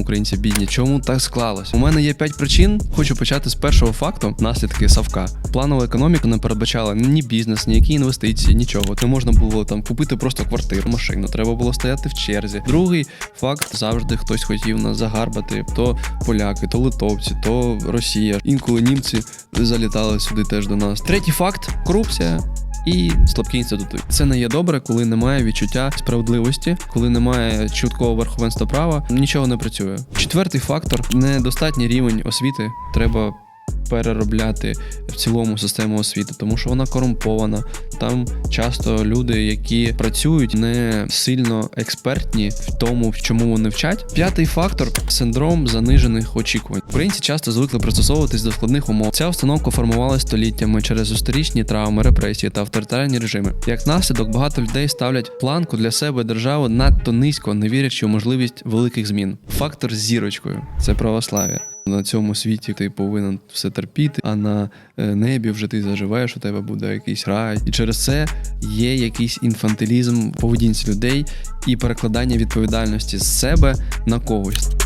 українці бідні, чому так склалось. У мене є п'ять причин. Хочу почати з першого факту: наслідки Савка. Планова економіка не передбачала ні бізнес, ніякі інвестиції, нічого. Не можна було там купити просто квартиру, машину. Треба було стояти в черзі. Другий факт завжди хтось хотів нас загарбати. То поляки, то литовці, то Росія. Інколи німці залітали сюди теж до нас. Третій факт корупція. І слабкі інститути. Це не є добре, коли немає відчуття справедливості, коли немає чіткого верховенства права, нічого не працює. Четвертий фактор недостатній рівень освіти. Треба переробляти в цілому систему освіти, тому що вона корумпована. Там часто люди, які працюють, не сильно експертні в тому, в чому вони вчать. П'ятий фактор синдром занижених очікувань. Українці часто звикли пристосовуватись до складних умов. Ця установка формувалася століттями через історичні травми, репресії та авторитарні режими. Як наслідок, багато людей ставлять планку для себе держави надто низько, не вірячи у можливість великих змін. Фактор з зірочкою це православ'я. На цьому світі ти повинен все терпіти, а на е, небі вже ти заживеш, у тебе буде якийсь рай. І через це є якийсь інфантилізм в поведінці людей і перекладання відповідальності з себе на когось.